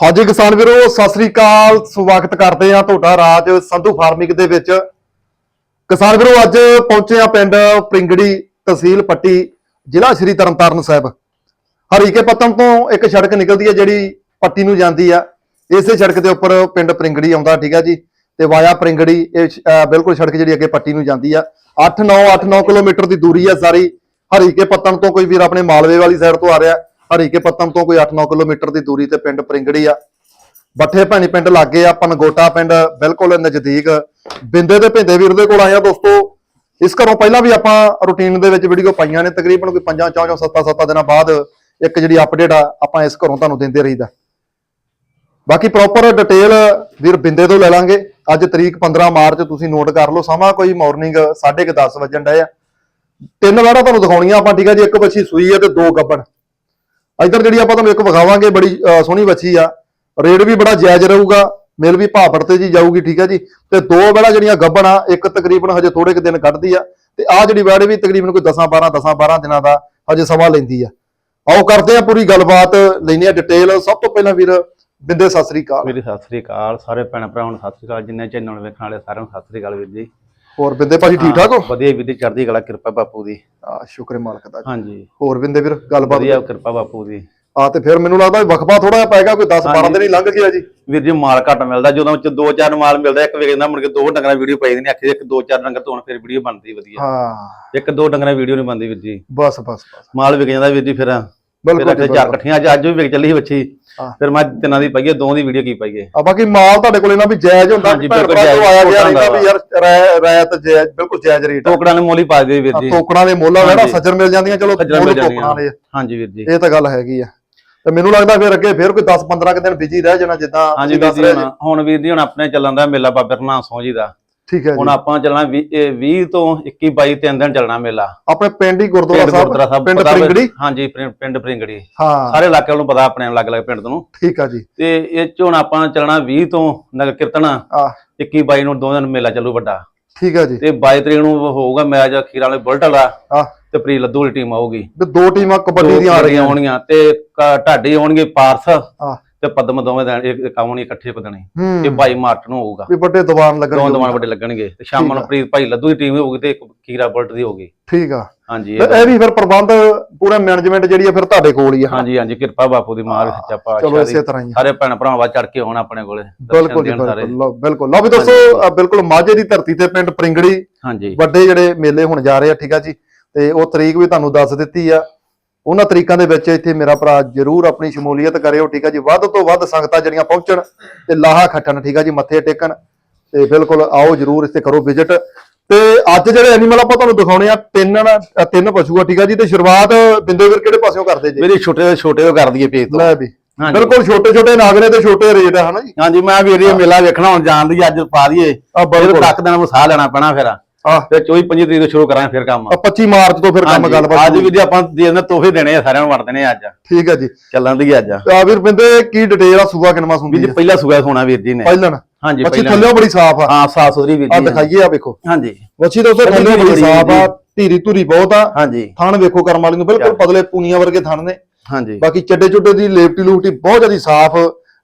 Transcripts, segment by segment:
ਹਾਂਜੀ ਕਿਸਾਨ ਵੀਰੋ, ਸਤਿ ਸ੍ਰੀ ਅਕਾਲ। ਸਵਾਗਤ ਕਰਦੇ ਆ ਤੁਹਾਡਾ ਰਾਜ ਸੰਧੂ ਫਾਰਮਿੰਗ ਦੇ ਵਿੱਚ। ਕਿਸਾਨ ਵੀਰੋ, ਅੱਜ ਪਹੁੰਚੇ ਆ ਪਿੰਡ ਪ੍ਰਿੰਗੜੀ ਤਹਿਸੀਲ ਪੱਟੀ, ਜ਼ਿਲ੍ਹਾ ਸ਼੍ਰੀ ਤਰਨਤਾਰਨ ਸਾਹਿਬ। ਹਰੀਕੇ ਪੱਤਨ ਤੋਂ ਇੱਕ ਸੜਕ ਨਿਕਲਦੀ ਹੈ, ਜਿਹੜੀ ਪੱਟੀ ਨੂੰ ਜਾਂਦੀ ਆ। ਇਸੇ ਸੜਕ ਦੇ ਉੱਪਰ ਪਿੰਡ ਪ੍ਰਿੰਗੜੀ ਆਉਂਦਾ, ਠੀਕ ਆ ਜੀ? ਤੇ ਵਾਇਆ ਪ੍ਰਿੰਗੜੀ ਇਹ ਬਿਲਕੁਲ ਸੜਕ ਜਿਹੜੀ ਅੱਗੇ ਪੱਟੀ ਨੂੰ ਜਾਂਦੀ ਆ। 8-9 8-9 ਕਿਲੋਮੀਟਰ ਦੀ ਦੂਰੀ ਆ ਸਾਰੀ। ਹਰੀਕੇ ਪੱਤਨ ਤੋਂ ਕੋਈ ਵੀਰ ਆਪਣੇ ਮਾਲਵੇ ਵਾਲੀ ਸਾਈਡ ਤੋਂ ਆ ਰਿਹਾ। ਹਰੀਕੇ ਪੱਤਮ ਤੋਂ ਕੋਈ 8-9 ਕਿਲੋਮੀਟਰ ਦੀ ਦੂਰੀ ਤੇ ਪਿੰਡ ਪ੍ਰਿੰਗੜੀ ਆ। ਬੱਠੇ ਭਾਣੀ ਪਿੰਡ ਲਾਗੇ ਆ ਪਨਗੋਟਾ ਪਿੰਡ ਬਿਲਕੁਲ ਨਜ਼ਦੀਕ। ਬਿੰਦੇ ਦੇ ਭਿੰਦੇ ਵੀਰ ਦੇ ਕੋਲ ਆਏ ਆ ਦੋਸਤੋ। ਇਸ ਘਰੋਂ ਪਹਿਲਾਂ ਵੀ ਆਪਾਂ ਰੁਟੀਨ ਦੇ ਵਿੱਚ ਵੀਡੀਓ ਪਾਈਆਂ ਨੇ, ਤਕਰੀਬਨ ਕੋਈ 5 4 7 7 ਦਿਨਾਂ ਬਾਅਦ ਇੱਕ ਜਿਹੜੀ ਅਪਡੇਟ ਆ, ਆਪਾਂ ਇਸ ਘਰੋਂ ਤੁਹਾਨੂੰ ਦਿੰਦੇ ਰਹੀਦਾ। ਬਾਕੀ ਪ੍ਰੋਪਰ ਡਿਟੇਲ ਵੀਰ ਬਿੰਦੇ ਤੋਂ ਲੈ ਲਾਂਗੇ। ਅੱਜ ਤਰੀਕ 15 ਮਾਰਚ, ਤੁਸੀਂ ਨੋਟ ਕਰ ਲਓ, ਸਮਾਂ ਕੋਈ ਮਾਰਨਿੰਗ 10:30 ਵਜਣ ਡਏ ਆ। ਤਿੰਨ ਵਾਰਾਂ ਤੁਹਾਨੂੰ ਦਿਖਾਉਣੀਆਂ ਆਪਾਂ, ਠੀਕ ਆ ਜੀ? ਇੱਕ ਬੱਚੀ ਸੂਈ ਆ ਤੇ ਦੋ ਗੱਬਣ ਇੱਧਰ ਜਿਹੜੀ ਆਪਾਂ ਤੁਹਾਨੂੰ ਇੱਕ ਵਿਖਾਵਾਂਗੇ ਬੜੀ ਸੋਹਣੀ ਬੱਚੀ ਆ। ਰੇਟ ਵੀ ਬੜਾ ਜਾਇਜ਼ ਰਹੂਗਾ, ਮਿਲ ਵੀ ਭਾਪੜ ਤੇ ਜੀ ਜਾਊਗੀ, ਠੀਕ ਹੈ ਜੀ। ਤੇ ਦੋ ਵੇਲਾ ਜਿਹੜੀਆਂ ਗੱਬਣ ਆ, ਇੱਕ ਤਕਰੀਬਨ ਹਜੇ ਥੋੜੇ ਕੁ ਦਿਨ ਕੱਢਦੀ ਆ। ਤੇ ਆ ਜਿਹੜੀ ਵੈੜ ਵੀ ਤਕਰੀਬਨ ਕੋਈ 10 12 10 12 ਦਿਨਾਂ ਦਾ ਹਜੇ ਸਮਾਂ ਲੈਂਦੀ ਆ। ਆਓ ਕਰਦੇ ਆ ਪੂਰੀ ਗੱਲਬਾਤ ਲੈਣੀ ਆ ਡਿਟੇਲ ਸਭ ਤੋਂ ਪਹਿਲਾਂ ਵੀਰ, ਬਿੰਦੇ, ਸਤਿ ਸ੍ਰੀ ਅਕਾਲ। ਮੇਰੀ ਸਤਿ ਸ੍ਰੀ ਅਕਾਲ। ਸਾਰੇ ਭੈਣ ਭਰਾਵਾਂ ਨੂੰ ਸਤਿ ਸ੍ਰੀ ਅਕਾਲ। ਜਿੰਨੇ ਚੈਨਲ ਨੂੰ ਵੇਖਣ ਵਾਲੇ ਸਾਰਿਆਂ ਨੂੰ ਸਤਿ ਸ੍ਰੀ ਅਕਾਲ ਵੀਰ ਜੀ। ਹੋਰ ਬਿੰਦੇ ਭਾਜੀ ਠੀਕ ਠਾਕ ਹੋ? ਵਧੀਆ ਵੀਰ ਦੀ ਚੜ੍ਹਦੀ ਕਲਾ ਕਿਰਪਾ ਬਾਪੂ ਦੀ। ਆ ਸ਼ੁਕਰ ਹੈ ਮਾਲਕ ਦਾ। ਜੀ। ਹਾਂਜੀ। ਹੋਰ ਬਿੰਦੇ ਵੀਰ ਗੱਲਬਾਤ ਵਧੀਆ ਕਿਰਪਾ ਬਾਪੂ ਦੀ। ਆ ਤੇ ਫਿਰ ਮੈਨੂੰ ਲੱਗਦਾ ਵਕਫਾ ਥੋੜਾ ਜਿਹਾ ਪਏਗਾ ਕੋਈ 10 12 ਹਾਂਜੀ। ਦਿਨ ਹੀ ਲੰਘ ਗਿਆ ਜੀ। ਵੀਰ ਜੀ ਮਾਲ ਘੱਟ ਮਿਲਦਾ ਜਦੋਂ ਚ ਦੋ ਚਾਰ ਮਾਲ ਮਿਲਦਾ ਇੱਕ ਵੇਖਦਾ ਮੁੜ ਕੇ ਦੋ ਡੰਗਰਾਂ ਵੀਡੀਓ ਪਾਈ ਦੀ ਨਹੀਂ ਆਖੀ ਇੱਕ ਦੋ ਚਾਰ ਡੰਗਰ ਤੋਂ ਫਿਰ ਵੀਡੀਓ ਬਣਦੀ ਵਧੀਆ। ਹਾਂ। ਇੱਕ ਦੋ ਡੰਗਰਾਂ ਵੀਡੀਓ ਨਹੀਂ ਬਣਦੀ ਵੀਰ ਜੀ। ਬਸ ਬਸ ਬਸ। ਮਾਲ ਵਿਕ ਜਾਂਦਾ ਵੀਰ ਜੀ ਫਿਰ। ਬਿਲਕੁਲ ਚਾਰ। ਇਕੱਠੀਆਂ ਅੱਜ ਅੱਜ ਵੀ ਵਿਕ ਚੱਲੀ ਸੀ ਬੱਚੀ। ਫਿਰ ਮੈਂ ਤਿੰਨਾਂ ਦੀ ਪਾਈਏ ਦੋ ਦੀ ਵੀਡੀਓ ਕੀ ਪਾਈਏ? ਆ ਬਾਕੀ ਮਾਲ ਤੁਹਾਡੇ ਕੋਲ ਇਹਨਾਂ ਵੀ ਜਾਇਜ਼ ਹੁੰਦਾ ਹਾਂਜੀ, ਭੈਣ ਬਿਲਕੁਲ ਭਰਾ ਤੋਂ ਆਇਆ ਜਾਇਜ਼ ਗਿਆ ਹੁੰਦਾ ਰਹਿੰਦਾ ਵੀ ਯਾਰ ਰਾਇ- ਰਾਇਤ ਜਾਇਜ਼ ਬਿਲਕੁਲ ਜਾਇਜ਼ ਰੇਟ ਆ। ਟੋਕੜਾਂ ਨੇ ਮੋਲੀ ਪਾ ਦੇ ਵੀਰ ਜੀ। ਟੋਕੜਾਂ ਦੇ ਮੁੱਲ ਆ ਜਿਹੜਾ ਹਾਂਜੀ। ਸੱਜਰ ਮਿਲ ਜਾਂਦੀਆਂ ਚਲੋ ਖੱਜਰਾਂ ਮੁੱਲ ਜਾਂਦੀਆਂ। ਹਾਂਜੀ ਵੀਰ ਜੀ। ਇਹ ਤਾਂ ਗੱਲ ਹੈਗੀ ਆ। ਤੇ ਮੈਨੂੰ ਲੱਗਦਾ ਫਿਰ ਅੱਗੇ ਫਿਰ ਕੋਈ 10 15 ਕੁ ਦਿਨ ਬਿਜ਼ੀ ਰਹਿ ਜਾਣਾ ਜਿੱਦਾਂ ਹਾਂਜੀ ਤੁਸੀਂ ਵੀਰ ਦੱਸ ਜੀ ਰਹੇ ਹੁਣ ਹੁਣ ਵੀਰ ਜੀ ਹੁਣ ਆਪਣੇ ਚੱਲਣ ਦਾ ਮੇਲਾ ਬਾਬੇ ਰਣਾ ਸੋਹ ਜੀ ਦਾ। ਠੀਕ ਹੈ ਹੁਣ ਜੀ ਆਪਾਂ ਚੱਲਣਾ 20 ਤੋਂ 21 22 ਤਿੰਨ ਦਿਨ ਚੱਲਣਾ ਮੇਲਾ। ਆਪਣੇ ਪਿੰਡ ਹੀ ਗੁਰਦੁਆਰਾ ਸਾਹਿਬ ਪਿੰਡ ਪ੍ਰਿੰਗੜੀ ਹਾਂਜੀ ਪਿੰਡ- ਪ੍ਰਿੰਗੜੀ ਹਾਂ। ਸਾਰੇ ਇਲਾਕੇ ਨੂੰ ਪਤਾ ਆਪਣੇ ਅਲੱਗ ਅਲੱਗ ਪਿੰਡ ਤੋਂ ਠੀਕ ਆ ਜੀ। ਤੇ ਇਹ ਚ ਹੁਣ ਆਪਾਂ ਚੱਲਣਾ 20 ਤੋਂ ਨਗਰ ਕੀਰਤਨ। ਆ 21 22 ਨੂੰ ਦੋ ਦਿਨ ਮੇਲਾ ਚੱਲੂ ਵੱਡਾ। ਠੀਕ ਆ ਜੀ। ਤੇ 22 ਤਰੀਕ ਨੂੰ ਹੋਊਗਾ ਮੈਚ ਅਖੀਰ ਵਾਲੇ ਬੁਲਟ ਵਾਲਾ। ਤੇ ਪ੍ਰੀ ਲੱਦੂ ਵਾਲੀ ਟੀਮ ਆਊਗੀ। ਵੀ ਦੋ ਟੀਮਾਂ ਕਬੱਡੀ ਦੀਆਂ ਆ ਰਹੀਆਂ ਆਉਣੀਆਂ ਤੇ ਢਾਡੀ ਆਉਣਗੇ ਪਾਰਸ। ਤੇ ਪਦਮ ਦੋਵੇਂ ਦਿਨ ਇੱਕ ਇੱਕ ਆਉਣੀ ਇਕੱਠੇ ਪਦਣੇ ਹੂੰ। ਇਹ 22 ਮਾਰਚ ਨੂੰ ਹੋਊਗਾ। ਵੀ ਵੱਡੇ ਦੀਵਾਨ ਲੱਗਣ ਦੋ ਦਵਾਨ ਵੱਡੇ ਲੱਗਣਗੇ। ਤੇ ਸ਼ਾਮ ਨੂੰ। ਪ੍ਰੀਤ ਭਾਈ ਲੱਦੂ ਦੀ ਟੀਮ ਹੋਊਗੀ ਤੇ ਇੱਕ ਬੁਲਟ ਦੀ ਹੋਊਗੀ। ਠੀਕ ਆ। ਹਾਂਜੀ ਤੇ ਇਹ ਇਹ ਵੀ ਫਿਰ ਪ੍ਰਬੰਧ ਪੂਰਾ ਮੈਨੇਜਮੈਂਟ ਜਿਹੜੀ ਆ ਫਿਰ ਤੁਹਾਡੇ ਕੋਲ ਹੀ ਆ। ਹਾਂਜੀ ਹਾਂਜੀ ਕਿਰਪਾ ਬਾਪੂ ਦੀ ਮਾਰ ਸੱਚਾ ਚਲੋ ਪਾਤਸ਼ਾਹ ਇਸੇ ਤਰ੍ਹਾਂ ਹੀ ਆ। ਸਾਰੇ ਭੈਣ ਭਰਾਵਾਂ ਚੜ ਕੇ ਆਉਣ ਆਪਣੇ ਕੋਲੇ। ਦਰਸ਼ਨ ਬਿਲਕੁਲ ਜੀ ਦੇਣ ਸਾਰੇ। ਬਿਲਕੁਲ। ਲਓ, ਬਿਲਕੁਲ। ਲਓ ਵੀ ਦੱਸੋ ਅ, ਬਿਲਕੁਲ ਮਾਝੇ ਦੀ ਧਰਤੀ ਤੇ ਪਿੰਡ ਪ੍ਰਿੰਗੜੀ ਹਾਂਜੀ। ਵੱਡੇ ਜਿਹੜੇ ਮੇਲੇ ਹੁਣ ਜਾ ਰਹੇ ਆ ਠੀਕ ਆ ਜੀ। ਤੇ ਉਹ ਤਰੀਕ ਵੀ ਤੁਹਾਨੂੰ ਦੱਸ ਦਿੱਤੀ ਆ। ਉਹਨਾਂ ਤਰੀਕਾਂ ਦੇ ਵਿੱਚ ਇੱਥੇ ਮੇਰਾ ਭਰਾ ਜਰੂਰ ਆਪਣੀ ਸ਼ਮੂਲੀਅਤ ਕਰਿਓ ਠੀਕ ਆ ਜੀ ਵੱਧ ਤੋਂ ਵੱਧ ਸੰਗਤਾਂ ਜਿਹੜੀਆਂ ਪਹੁੰਚਣ ਤੇ ਲਾਹਾ ਖੱਟਣ ਠੀਕ ਆ ਜੀ ਮੱਥੇ ਟੇਕਣ ਤੇ ਬਿਲਕੁਲ ਆਓ ਜਰੂਰ ਇੱਥੇ ਕਰੋ ਵਿਜ਼ਿਟ ਤੇ ਅੱਜ ਜਿਹੜੇ ਐਨੀਮਲ ਆਪਾਂ ਤੁਹਾਨੂੰ ਦਿਖਾਉਣੇ ਆ ਤਿੰਨ ਤਿੰਨ ਪਸ਼ੂ ਆ ਠੀਕ ਆ ਜੀ ਤੇ ਸ਼ੁਰੂਆਤ ਬਿੰਦੇ ਵੀਰ ਕਿਹੜੇ ਪਾਸਿਓਂ ਕਰਦੇ ਜੀ? ਮੇਰੇ ਛੋਟੇ ਛੋਟੇ ਤੋਂ ਕਰ ਦਈਏ ਪੇਜ ਤੋਂ। ਲੈ ਵੀ। ਬਿਲਕੁਲ ਛੋਟੇ ਛੋਟੇ ਨਾਗਰੇ ਤੇ ਛੋਟੇ ਰੇਟ ਆ ਹਨਾ ਜੀ? ਹਾਂਜੀ ਮੈਂ ਵੀਰ ਇਹ ਮੇਲਾ ਵੇਖਣਾ ਹੁਣ ਜਾਣ ਦੀ ਅੱਜ ਪਾ ਦਈਏ। ਬਿਲਕੁਲ। ਤੱਕ ਦਿਨ ਵਸਾ ਲੈਣਾ ਪੈਣਾ ਫਿਰ। ਆ ਫਿਰ 24 25 ਤਰੀਕ ਤੋਂ ਸ਼ੁਰੂ ਕਰਾਂਗੇ ਫਿਰ ਕੰਮ। 25 ਮਾਰਚ ਤੋਂ ਫਿਰ ਕੰਮ ਹਾਂਜੀ, ਗੱਲਬਾਤ ਅੱਜ ਵੀ ਜੀ ਆਪਾਂ ਦੇ ਦਿੰਦੇ ਤੋਹਫੇ ਦੇਣੇ ਆ ਸਾਰਿਆਂ ਨੂੰ ਵੰਡ ਦੇਣੇ ਆ ਅੱਜ। ਠੀਕ ਆ ਜੀ। ਚੱਲਣ ਦੀ ਅੱਜ। ਤੇ ਆ ਵੀਰ ਬਿੰਦੇ ਕੀ ਡਿਟੇਲ ਆ ਸੂਆ ਕਿਨਵਾ ਵੀ ਸੁਣਦੀ ਜੀ ਆ? ਪਹਿਲਾ ਸੁਗਾ ਸੋਣਾ ਵੀਰ ਜੀ ਨੇ। ਪਹਿਲਣ? ਹਾਂਜੀ ਮੱਛੀ ਪਹਿਲਾਂ ਥੱਲਿਓਂ ਬੜੀ ਸਾਫ਼ ਆ। ਹਾਂ ਸਾਫ਼ ਸੁਥਰੀ ਵੀਰ ਆ ਜੀ ਨੇ। ਦਿਖਾਈਏ ਆ ਵੇਖੋ। ਹਾਂਜੀ। ਮੱਛੀ ਦੋਸਤੋ ਥੱਲੇ ਥੱਲਿਓਂ ਬੜੀ ਸਾਫ਼ ਆ। ਧੀਰੀ ਧੁਰੀ ਬਹੁਤ ਆ। ਹਾਂਜੀ। ਥਣ ਵੇਖੋ ਕਰਮ ਵਾਲੀ ਨੂੰ ਬਿਲਕੁਲ। ਪਤਲੇ ਪੂਨੀਆਂ ਵਰਗੇ ਥਣ ਨੇ। ਹਾਂਜੀ। ਬਾਕੀ ਚੱਡੇ ਚੁੱਡੇ ਦੀ ਲੇਪਟੀ ਲੂਪਟੀ ਬਹੁਤ ਜ਼ਿਆਦਾ ਸਾਫ਼।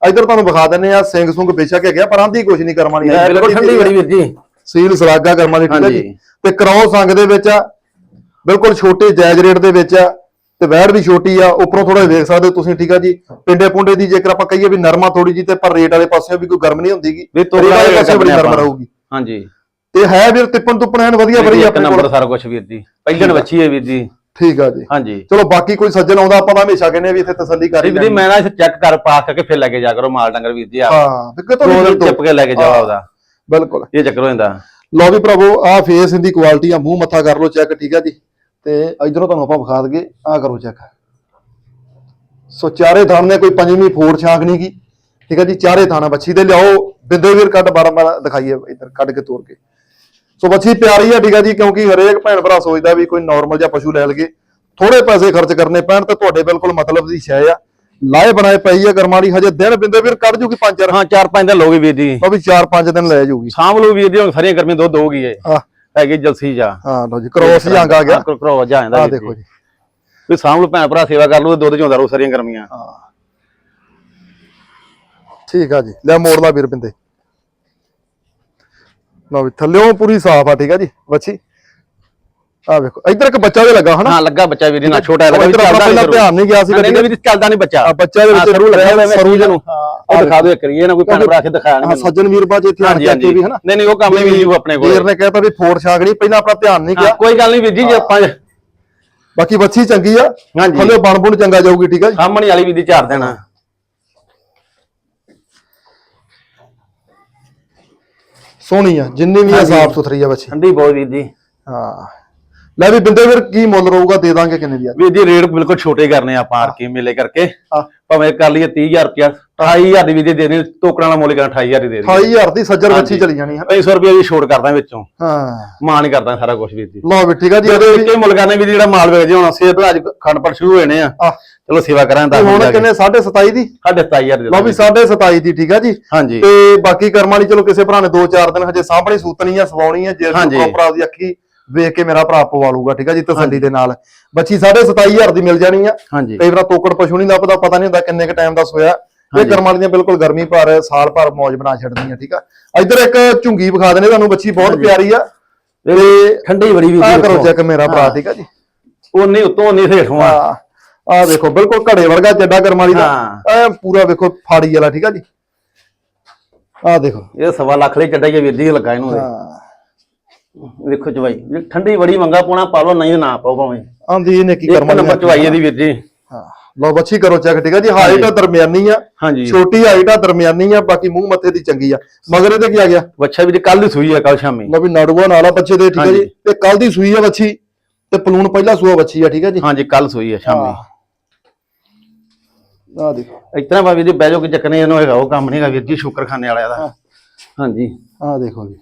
ਇਧਰ ਤੁਹਾਨੂੰ ਵਿਖਾ ਦਿੰਨੇ ਆ ਸਿੰਘ ਸੁੰਗ ਬੇਸ਼ੱਕ ਹੈਗਾ ਪਰ ਆਂਦੀ ਕੁਛ ਨਹੀਂ ਕਰਮ ਵਾਲੀ। ਹੈ ਬਿਲਕੁਲ ਠੰਡੀ ਬੜੀ ਵੀਰ ਜੀ। ਸੀਲ ਸਲਾਗਾ ਕਰਮ ਵਾਲੀ ਠੀਕ ਹੈ ਜੀ? ਹਾਂਜੀ। ਤੇ ਕ੍ਰੋਸ ਅੰਗ ਦੇ ਵਿੱਚ ਆ ਬਿਲਕੁਲ ਛੋਟੇ ਜਾਇਜ਼ ਰੇਟ ਦੇ ਵਿੱਚ ਆ ਤੇ ਵੈੜ ਵੀ ਛੋਟੀ ਆ ਉੱਪਰੋਂ ਥੋੜਾ ਵੇਖ ਸਕਦੇ ਹੋ ਤੁਸੀਂ ਠੀਕ ਆ ਜੀ? ਪਿੰਡੇ ਪੁੰਡੇ ਦੀ ਜੇਕਰ ਆਪਾਂ ਕਹੀਏ ਵੀ ਨਰਮਾ ਥੋੜੀ ਜੀ ਤੇ ਪਰ ਰੇਟ ਵਾਲੇ ਪਾਸਿਓਂ ਵੀ ਕੋਈ ਗਰਮ ਨਹੀਂ ਹੁੰਦੀਗੀ ਵੀ ਤੋੜਾ ਰੇਟ ਵਾਲੇ ਰੇਟ ਪਾਸਿਓਂ ਬੜੀ ਨਰਮ ਆਪਾਂ। ਰਹੂਗੀ। ਹਾਂਜੀ। ਤੇ ਹੈ ਵੀਰ ਤਿੱਪਣ ਤੁੱਪਣ ਐਨ ਵਧੀਆ ਵੀਰ ਜੀ, ਇੱਕ ਆਪਣੇ ਨੰਬਰ ਕੋਲ। ਸਾਰਾ ਕੁਝ ਵੀਰ ਜੀ। ਪਹਿਲਣ ਵੱਛੀ ਹੈ ਵੀਰ ਜੀ। ਠੀਕ ਆ ਜੀ। ਹਾਂਜੀ। ਚਲੋ ਬਾਕੀ ਕੋਈ ਸੱਜਣ ਆਉਂਦਾ ਆਪਾਂ ਤਾਂ ਹਮੇਸ਼ਾ ਕਹਿੰਦੇ ਆ ਵੀ ਇੱਥੇ ਤਸੱਲੀ ਕਰ ਹੀ ਵੀਰ ਜੀ ਲੈਣੀ। ਮੈਂ ਨਾ ਚੈੱਕ ਕਰ ਪਾਸ ਕਰਕੇ ਫਿਰ ਲੈ ਕੇ ਜਾ ਕਰੋ ਮਾਲ ਡੰਗਰ ਵੀਰ ਜੀ ਆ ਹਾਂ ਵੀ ਕਿਤੋਂ ਦੋ ਵੀ ਦਿਨ ਚਿਪ ਕੇ ਲੈ ਕੇ ਜਾਓ। ਆਪਦਾ। ਬਿਲਕੁਲ। ਇਹ ਚੱਕਰ ਹੋ ਜਾਂਦਾ। ਲਓ ਵੀ ਭਰਾਵੋ ਆ ਫੇਸ ਦੀ ਕੁਆਲਿਟੀ ਆ ਮੂੰਹ ਮੱਥਾ ਕਰ ਲਓ ਚੈੱਕ ਠੀਕ ਆ ਜੀ? ਤੇ ਇਧਰੋਂ ਤੁਹਾਨੂੰ ਆਪਾਂ ਵਿਖਾ ਦਈਏ ਆ ਕਰੋ ਚੈੱਕ ਸੋ ਚਾਰੇ ਥਾਂ ਨੇ ਕੋਈ ਪੰਜਵੀਂ ਫੋੜ ਛਾਂਕ ਨਹੀਂ ਕੀ ਠੀਕ ਆ ਜੀ? ਚਾਰੇ ਥਾਣਾ ਬੱਚੀ ਦੇ ਲਿਆਓ। ਬਿੰਦੇ ਵੀਰ ਕੱਢ ਬਾਰਾਂ ਬਾਰਾਂ ਦਿਖਾਈਏ ਇਧਰ ਕੱਢ ਕੇ ਤੋੜ ਕੇ। ਸੋ ਬੱਚੀ ਪਿਆਰੀ ਆ ਠੀਕ ਆ ਜੀ? ਕਿਉਂਕਿ ਹਰੇਕ ਭੈਣ ਭਰਾ ਸੋਚਦਾ ਵੀ ਕੋਈ ਨਾਰਮਲ ਜਿਹਾ ਪਸ਼ੂ ਲੈ ਲਈਏ। ਥੋੜੇ ਪੈਸੇ ਖਰਚ ਕਰਨੇ ਪੈਣ ਤੇ ਤੁਹਾਡੇ ਬਿਲਕੁਲ ਮਤਲਬ ਦੀ ਸ਼ੈ ਆ। ਲਾਏ ਬਣਾਏ ਪਈ ਆ ਕਰਮਾਲੀ ਹਜੇ ਦਿਨ ਬਿੰਦੇ ਵੀਰ ਕੱਢ ਜੂਗੀ ਪੰਜ ਚਾਰ। ਹਾਂ ਚਾਰ ਪੰਜ ਦਿਨ ਲੋਗੇ ਵੀਰ ਜੀ। ਉਹ ਵੀ ਚਾਰ ਪੰਜ ਦਿਨ ਲੈ ਜੂਗੀ। ਸ਼ਾਮ ਨੂੰ ਵੀਰ ਜੀ ਹੁਣ ਸਾਰੀਆਂ ਗਰਮੀਆਂ ਦੁੱਧ ਹੋਗੀ ਇਹ। ਆ ਹੈਗੀ ਜਲਸੀ ਜਾ। ਹਾਂ ਲਓ ਜੀ ਕ੍ਰੋਸ ਜੰਗ ਆ ਗਿਆ। ਕਰੋ ਜਾ ਜਾਂਦਾ ਆ ਦੇਖੋ ਜੀ। ਵੀ ਸ਼ਾਮ ਨੂੰ ਭੈਣ ਭਰਾ ਸੇਵਾ ਕਰ ਲਓ ਦੁੱਧ ਚੋਂਦਾ ਰਹੋ ਸਾਰੀਆਂ ਗਰਮੀਆਂ। ਹਾਂ। ਠੀਕ ਆ ਜੀ ਲੈ ਮੋੜ ਲਾ ਵੀਰ ਬਿੰਦੇ। ਲਓ ਵੀ ਥੱਲਿਓਂ ਪੂਰੀ ਸਾਫ਼ ਆ ਠੀਕ ਆ ਜੀ ਬੱਚੀ ਆ ਵੇਖੋ ਇੱਧਰ ਇੱਕ ਬੱਚਾ ਵੀ ਲੱਗਾ ਹਨਾ? ਹਾਂ ਲੱਗਾ ਬੱਚਾ ਵੀਰ ਜੀ ਨਾ ਛੋਟਾ ਉਹ ਇੱਧਰ ਆਪਣਾ ਪਹਿਲਾਂ ਧਿਆਨ ਨਹੀਂ ਗਿਆ ਸੀ ਨਹੀਂ ਨਹੀਂ ਵੀਰ ਚੱਲਦਾ ਨਹੀਂ ਬੱਚਾ। ਆ ਬੱਚਾ ਦੇ ਵਿੱਚ ਸਰੂ ਲੱਗਾ ਹੋਇਆ ਸਰੂ ਸਰੂ ਨੂੰ। ਹਾਂ ਉਹ ਦਿਖਾ ਦਿਓ ਇੱਕ ਵਾਰੀ ਇਹ ਨਾ ਕੋਈ ਭੈਣ ਭਰਾ ਕੇ ਦਿਖਾਇਆ ਹਾਂ ਨਹੀਂ ਸੱਜਣ ਵੀਰ ਬਾਜੀ ਇੱਥੇ ਹਾਂਜੀ ਕੇ ਵੀ ਹਨਾ? ਨਹੀਂ ਨਹੀਂ ਉਹ ਕੰਮ ਹੀ ਵੀਰ ਜੀ ਆਪਣੇ ਵੀਰ ਕੋਲ ਨੇ ਕਹਿਤਾ ਵੀ ਫੋਰ ਛਾਗਣੀ ਪਹਿਲਾਂ ਆਪਣਾ ਧਿਆਨ ਨਹੀਂ ਗਿਆ। ਕੋਈ ਗੱਲ ਨਹੀਂ ਵੀਰ ਜੀ ਜੇ ਆਪਾਂ ਬਾਕੀ ਬੱਚੀ ਚੰਗੀ ਆ। ਹਾਂਜੀ। ਥੱਲੇ ਬਣ ਬੁਣ ਚੰਗਾ ਜਾਊਗੀ ਠੀਕ ਆ ਜੀ? ਸਾਹਮਣੇ ਵਾਲੀ ਵੀਰ ਦੀ ਝਾੜ ਦੇਣਾ ਸੋਹਣੀ ਆ ਜਿੰਨੀ ਵੀ ਆ। ਸਾਫ਼ ਸੁਥਰੀ ਆ ਬੱਚੀ। ਠੰਡੀ ਬਹੁਤ ਵੀਰ ਜੀ। ਹਾਂ। ਲੈ ਵੀ ਬਿੰਦੇ ਵੀਰ ਕੀ ਮੁੱਲ ਰਹੂਗਾ ਦੇ ਦਾਂਗੇ ਕਿੰਨੇ ਦੀ ਆ? ਵੀਰ ਜੀ ਰੇਟ ਬਿਲਕੁਲ ਛੋਟੇ ਕਰਨੇ ਆ ਆਪਾਂ ਆਰ ਕੇ ਮੇਲੇ ਕਰਕੇ। ਹਾਂ। ਭਾਵੇਂ ਕਰ ਲਈਏ 30000 ਰੁਪਿਆ 28000 ਦੀ ਵੀਰ ਜੀ ਦੇਣੀ ਟੋਕਰਾਂ ਵਾਲਾ ਮੁੱਲ ਕਰਨਾ 28000 ਦੀ ਦੇ ਦੇਣੀ। 28000 ਦੀ ਸੱਜਰ ਹਾਂਜੀ। ਚਲੀ ਜਾਣੀ ਹੈ 500 ਰੁਪਏ ਦੀ ਛੋਟ ਕਰਦਾ ਵਿੱਚੋਂ। ਹਾਂ। ਮਾਂ ਨਹੀਂ ਕਰਦਾ ਸਾਰਾ ਕੁਝ ਵੀਰ ਜੀ। ਲਓ ਵੀ ਠੀਕ ਆ ਜੀ ਇਹਦੇ ਇਹਦੇ ਵਿੱਚ ਹੀ ਮੁੱਲ ਕਰਨੇ ਜੀ ਜਿਹੜਾ ਮਾਲ ਵੇਚਦੇ ਹੁਣ ਸੇਬ ਅੱਜ ਖੰਡ ਪਰ ਸ਼ੁਰੂ ਹੋਏ ਨੇ ਆ। ਆ ਚਲੋ ਸੇਵਾ ਕਰਾਂ ਤਾਂ ਹੁਣ ਕਿੰਨੇ 27.5 ਦੀ? ਸਾਢੇ 27000 ਦੇ ਲਓ ਵੀ 27.5 ਦੀ ਠੀਕ ਆ ਜੀ। ਹਾਂਜੀ। ਤੇ ਬਾਕੀ ਕਰਮ ਵਾਲੀ ਚਲੋ ਕਿਸੇ ਭਰਾ ਨੇ 2-4 ਦਿਨ ਹਜੇ ਸਾਹਮਣੇ ਸੂਤਣੀ ਆ ਸਵਾਉਣੀ ਆ ਜੇ ਹਾਂਜੀ। ਭਰਾ ਦੀ ਅੱਖੀ ਵੇਖ ਕੇ ਮੇਰਾ ਭਰਾ ਪਵਾ ਲੂਗਾ ਠੀਕ ਆ ਜੀ ਤਸੱਲੀ ਦੇ ਨਾਲ। ਬੱਚੀ 27000 ਦੀ ਮਿਲ ਜਾਣੀ ਆ। ਹਾਂਜੀ। ਕਈ ਵਾਰ ਤੋਕੜ ਪਸ਼ੂ ਨਹੀਂ ਲੱਭਦਾ ਪਤਾ ਨਹੀਂ ਹੁੰਦਾ ਕਿੰਨੇ ਕ ਟਾਈਮ ਦਾ ਸੋਇਆ। ਇਹ। ਕਰਮ ਵਾਲੀਆਂ ਬਿਲਕੁਲ ਗਰਮੀ ਭਰ ਸਾਲ ਭਰ ਮੌਜ ਬਣਾ ਛੱਡਦੀਆਂ ਠੀਕ ਆ। ਇੱਧਰ ਇੱਕ ਝੁੰਗੀ ਵਿਖਾ ਦੇਣੇ ਤੁਹਾਨੂੰ ਬੱਚੀ ਬਹੁਤ ਪਿਆਰੀ ਆ। ਤੇ ਠੰਡੀ ਬੜੀ ਵੀਰ ਆ ਕਰੋ ਚੈੱਕ ਮੇਰਾ ਭਰਾ ਠੀਕ ਆ ਜੀ। ਉਹ ਨਹੀਂ ਉਤੋਂ ਨਹੀਂ ਹੇਠੋਂ ਆ। ਆ ਦੇਖੋ ਬਿਲਕੁਲ ਘੜੇ ਵਰਗਾ ਚੱਡਾ ਕਰਮ ਵਾਲੀ ਦਾ। ਐ ਪੂਰਾ ਵੇਖੋ ਫਾੜੀ ਵਾਲਾ ਠੀਕ ਆ ਜੀ। ਆ ਦੇਖੋ। ਇਹ ਸਵਾ ਲੱਖ ਲਈ ਚੱਡਾ ਹੀ ਵੀਰ ਜੀ ਲੱਗਾ ਇਹਨੂੰ। ਹਾਂ। ਵੇਖੋ ਚਵਾਈ ਠੰਡੀ ਬੜੀ ਮੰਗਾ ਪਾਉਣਾ ਪਾ ਲਓ ਨਹੀਂ ਨਾ ਪਾਓ ਭਾਵੇਂ। ਆਂਦੀ ਇਹਨੇ ਕੀ ਕਰਮ ਨੰਬਰ ਚਵਾਈ ਇਹਦੀ ਵੀਰ ਜੀ। ਹਾਂ ਲਓ ਬੱਚੀ ਕਰੋ ਚੈੱਕ ਠੀਕ ਆ ਜੀ? ਹਾਈਟ ਦਰਮਿਆਨੀ ਆ। ਹਾਂਜੀ। ਛੋਟੀ ਹਾਈਟ ਆ ਦਰਮਿਆਨੀ ਆ ਬਾਕੀ ਮੂੰਹ ਮੱਥੇ ਦੀ ਚੰਗੀ ਆ। ਮਗਰ ਇਹਦੇ ਕੀ ਆ ਗਿਆ? ਬੱਚਾ ਵੀ ਕੱਲ ਦੀ ਸੂਈ ਆ ਕੱਲ ਸ਼ਾਮੀ। ਲਓ ਵੀ ਨਾੜੂਆ ਨਾਲਾ ਬੱਚੇ ਦੇ ਠੀਕ ਆ ਜੀ। ਤੇ ਕੱਲ ਦੀ ਸੂਈ ਆ ਬੱਚੀ ਤੇ ਪਲੂਣ ਪਹਿਲਾ ਸੂਆ ਬੱਚੀ ਆ ਠੀਕ ਆ ਜੀ? ਹਾਂਜੀ ਕੱਲ ਸੂਈ ਆ ਸ਼ਾਮੀ। ਆ ਦੇਖੋ। ਇਤਨਾ ਵੀਰ ਜੀ ਬਹਿ ਜਾਓ ਕਿ ਚੱਕਣੇ ਇਹਨੂੰ ਹੈਗਾ ਉਹ ਕੰਮ ਨਹੀਂਗਾ ਵੀਰ ਜੀ ਸ਼ੁਕਰਖਾਨੇ ਵਾਲਿਆ ਦਾ। ਹਾਂਜੀ। ਆ ਦੇਖੋ ਜੀ।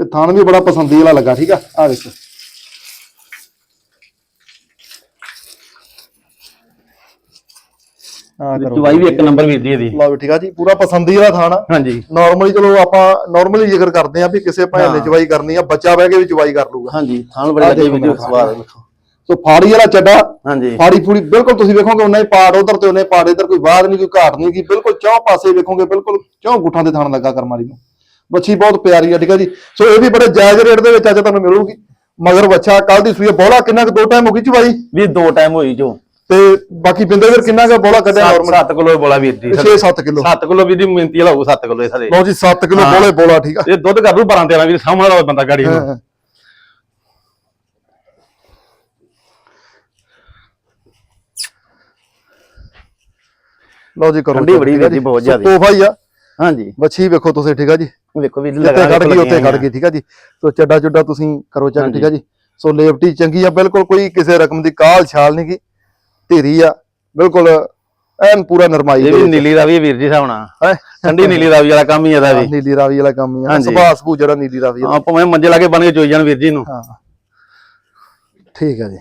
ਤੇ ਥਾਣ ਵੀ ਬੜਾ ਪਸੰਦੀ ਵਾਲਾ ਲੱਗਾ ਠੀਕ ਆ? ਆ ਦੇਖੋ ਆ ਕਰੋ। ਚਵਾਈ ਵੀ ਇੱਕ ਨੰਬਰ ਵੀਰ ਜੀ ਇਹਦੀ। ਲਓ ਠੀਕ ਆ ਜੀ ਪੂਰਾ ਪਸੰਦੀ ਵਾਲਾ ਥਾਣ ਆ। ਹਾਂਜੀ। ਨਾਰਮਲੀ ਚਲੋ ਆਪਾਂ ਨਾਰਮਲੀ ਜ਼ਿਕਰ ਕਰਦੇ ਆ ਵੀ ਕਿਸੇ ਭੈਣ ਨੇ ਚਵਾਈ ਕਰਨੀ ਆ ਬੱਚਾ ਬਹਿ ਕੇ ਵੀ ਚਵਾਈ ਕਰ ਲੂਗਾ ਹਾਂਜੀ ਥਾਲ ਬੜੇ ਲੱਗੇ ਦੇਖੋ ਮੇਰਾ ਸਵਾਦ ਵੇਖੋ। ਸੋ ਫਾੜੀ ਵਾਲਾ ਚੱਡਾ ਹਾਂਜੀ। ਫਾੜੀ ਫੂੜੀ ਬਿਲਕੁਲ ਤੁਸੀਂ ਵੇਖੋਗੇ ਉਹਨਾਂ ਹੀ ਪਾੜ ਉਧਰ ਤੇ ਉਹਨੇ ਪਾੜ ਇਧਰ ਕੋਈ ਬਾਦ ਨਹੀਂ ਕੋਈ ਘਾਟ ਨਹੀਂ ਕੀ ਬਿਲਕੁਲ ਚੌਂ ਪਾਸੇ ਵੇਖੋਗੇ ਬਿਲਕੁਲ ਚੌਂ ਗੁੱਠਾਂ ਦੇ ਥਾਣ ਲੱਗਾ ਕਰਮਾਲੀ ਨੂੰ। ਬੱਚੀ ਬਹੁਤ ਪਿਆਰੀ ਆ ਠੀਕ ਆ ਜੀ? ਸੋ ਇਹ ਵੀ ਬੜੇ ਜਾਇਜ਼ ਰੇਟ ਦੇ ਵਿੱਚ ਅੱਜ ਤੁਹਾਨੂੰ ਮਿਲੂਗੀ। ਮਗਰ ਬੱਚਾ ਕੱਲ ਦੀ ਸੂਈ ਬੋਲਾ ਕਿੰਨਾ ਕੁ ਦੋ ਟਾਈਮ ਹੋ ਗਈ ਚਵਾਈ ਵੀ ਦੋ ਟਾਈਮ ਹੋਈ ਜੋ। ਤੇ ਬਾਕੀ ਬਿੰਦੇ ਫਿਰ ਕਿੰਨਾ ਕੁ ਬੋਲਾ ਕੱਢਿਆ ਨਾਰਮਲ 7 ਕਿਲੋ ਬੋਲਾ ਵੀਰ ਜੀ 6-7 ਕਿਲੋ। 7 ਕਿਲੋ ਵੀਰ ਜੀ ਮਿੰਤੀ ਵਾਲਾ ਹੋਊ 7 ਕਿਲੋ ਇਹ ਸਾਰੇ ਲਓ ਜੀ 7 ਕਿਲੋ। ਬੋਲੇ ਬੋਲਾ ਠੀਕ ਆ। ਇਹ ਦੁੱਧ ਕਰ ਦੂ 12 13 ਵੀਰ ਸਾਹਮਣੇ ਵਾਲਾ ਬੰਦਾ ਗਾੜੀ ਨੂੰ। ਲਓ ਜੀ ਕਰੋ ਠੰਡੀ ਬੜੀ ਵੀਰ ਜੀ, ਬਹੁਤ ਜ਼ਿਆਦੀ। ਤੋਹਫਾ ਹੀ ਆ। ਹਾਂਜੀ। ਬੱਚੀ ਵੇਖੋ ਤੁਸੀਂ ਠੀਕ ਆ ਜੀ? ਵੇਖੋ ਵੀਰ ਜਿੱਥੇ ਖੜ ਗਈ ਉੱਥੇ ਖੜ ਗਈ ਠੀਕ ਆ ਜੀ? ਸੋ ਚੱਡਾ ਚੁੱਡਾ ਤੁਸੀਂ ਕਰੋ ਚੈੱਕ ਠੀਕ ਆ ਜੀ? ਸੋ ਲੇਵਟੀ ਚੰਗੀ ਆ ਬਿਲਕੁਲ ਕੋਈ ਕਿਸੇ ਰਕਮ ਦੀ ਕਾਲ ਛਾਲ ਨਹੀਂ ਗੀ। ਢੇਰੀ ਆ ਬਿਲਕੁਲ ਐਨ ਪੂਰਾ ਨਰਮਾਈ ਇਹ ਵੀ ਨੀਲੀ ਰਾਵੀ ਵੀਰ ਜੀ ਸਾਹਮਣਾ ਹੈ? ਠੰਡੀ ਨੀਲੀ ਰਾਵੀ ਵਾਲਾ ਕੰਮ ਹੀ ਇਹਦਾ ਵੀ। ਨੀਲੀ ਰਾਵੀ ਵਾਲਾ ਕੰਮ ਹੀ ਆ। ਸੁਭਾਅ ਸੁਭੂ ਜਿਹੜਾ ਨੀਲੀ ਰਾਵੀ ਹਾਂ ਭਾਵੇਂ ਮੰਜੇ ਲਾ ਕੇ ਬਣ ਕੇ ਚੋਈ ਜਾਣ ਵੀਰ ਜੀ ਨੂੰ। ਹਾਂ। ਠੀਕ ਹੈ ਜੀ।